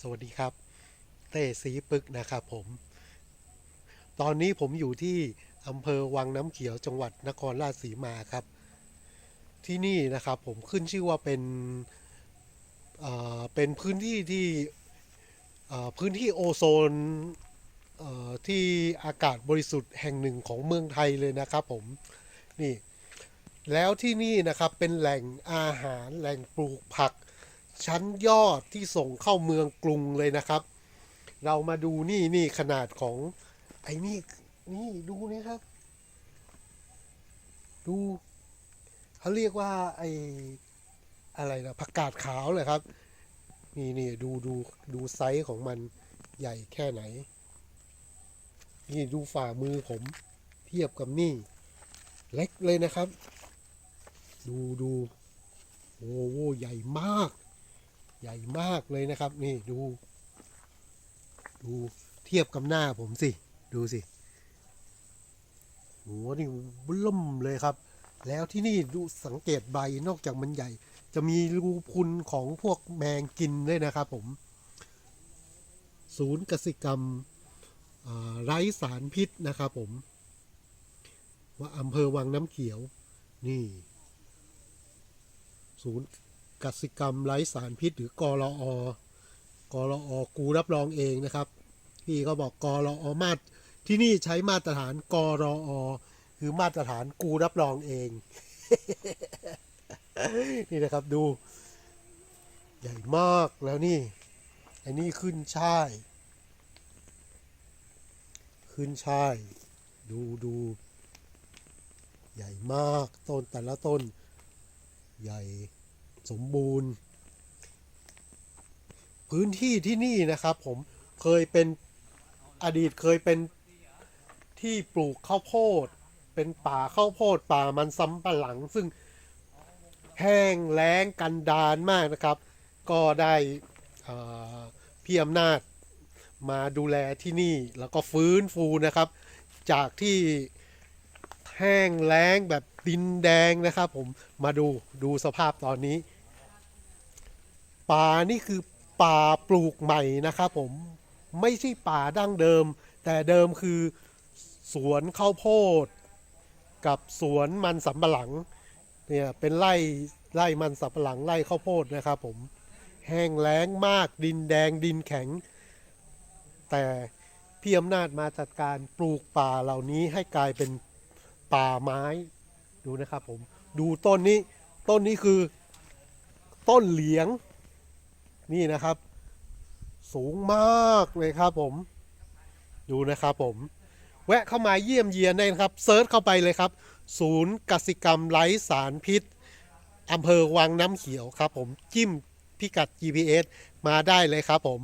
สวัสดีครับเต้สีปึกนะครับผม ตอนนี้ผมอยู่ที่อำเภอวังน้ำเขียวจังหวัดนครราชสีมาครับ ที่นี่นะครับผมขึ้นชื่อว่าเป็นเอ่อเป็นพื้นที่ที่เอ่อพื้นที่โอโซนเอ่อที่อากาศบริสุทธิ์แห่งหนึ่งของเมืองไทยเลยนะครับผมนี่แล้วที่นี่นะครับเป็นแหล่งอาหารแหล่งปลูกผัก ชั้นยอดที่ส่งเข้าเมืองกรุงเลยนะครับ เรามาดูนี่นี่ขนาดของไอ้นี่นี่ดูนี่ครับ ดูเขาเรียกว่าไอ้อะไรนะผักกาดขาวเลยครับนี่นี่ดูดูดูไซส์ของมันใหญ่แค่ไหน นี่ดูฝ่ามือผมเทียบกับนี่ เล็กเลยนะครับ ดูดูโอ้โหใหญ่มาก ใหญ่มากเลยนะครับ นี่ดู ดูเทียบกับหน้าผมสิ ดูสิโหนี่บิ่มเลยครับ แล้วที่นี่ดูสังเกตใบนอกจากมันใหญ่ จะมีรูพุนของพวกแมงกินด้วยนะครับผม ศูนย์กสิกรรมไร้สารพิษนะครับผม ว่าอำเภอวังน้ำเขียว นี่ ศูนย์ กสิกรรมไร้สารพิษหรือกรออกรอกูรับรองเองนะครับพี่เขาบอกกรอมาตรที่นี่ใช้มาตรฐานกรอคือมาตรฐานกูรับรองเอง นี่นะครับดู ใหญ่มากแล้วนี่อันนี้ขึ้นช่ายขึ้นช่ายดูดูใหญ่มากต้นแต่ละต้นใหญ่ สมบูรณ์ พื้นที่ที่นี่นะครับ ผมเคยเป็นอดีตเคยเป็นที่ปลูกข้าวโพด เป็นป่าข้าวโพดป่ามันสำปะหลัง ซึ่งแห้งแล้งกันดานมากนะครับ ก็ได้พี่อำนาจมาดูแลที่นี่แล้วก็ฟื้นฟูนะครับ จากที่ แห้งแล้งแบบดินแดงนะครับผมมาดูดูสภาพตอนนี้ ป่านี่คือป่าปลูกใหม่นะครับผมไม่ใช่ป่าดั้งเดิม แต่เดิมคือสวนข้าวโพด กับสวนมันสำปะหลังเนี่ยเป็นไร่ไร่มันสำปะหลังไร่ข้าวโพดนะครับผมแห้งแล้งมากดินแดงดินแข็ง แต่พี่อำนาจมาจัดการปลูกป่าเหล่านี้ให้กลายเป็น ป่าไม้ดูนะครับผมดูต้นนี้ต้นนี้คือ ต้นเหลียง นี่นะครับ สูงมากเลยครับผม ดูนะครับผม แวะเข้ามาเยี่ยมเยียนได้นะครับเซิร์ชเข้าไปเลยครับ ศูนย์กสิกรรมไร้สารพิษอำเภอวังน้ำเขียวครับผมจิ้มพิกัด GPS มาได้เลยครับผม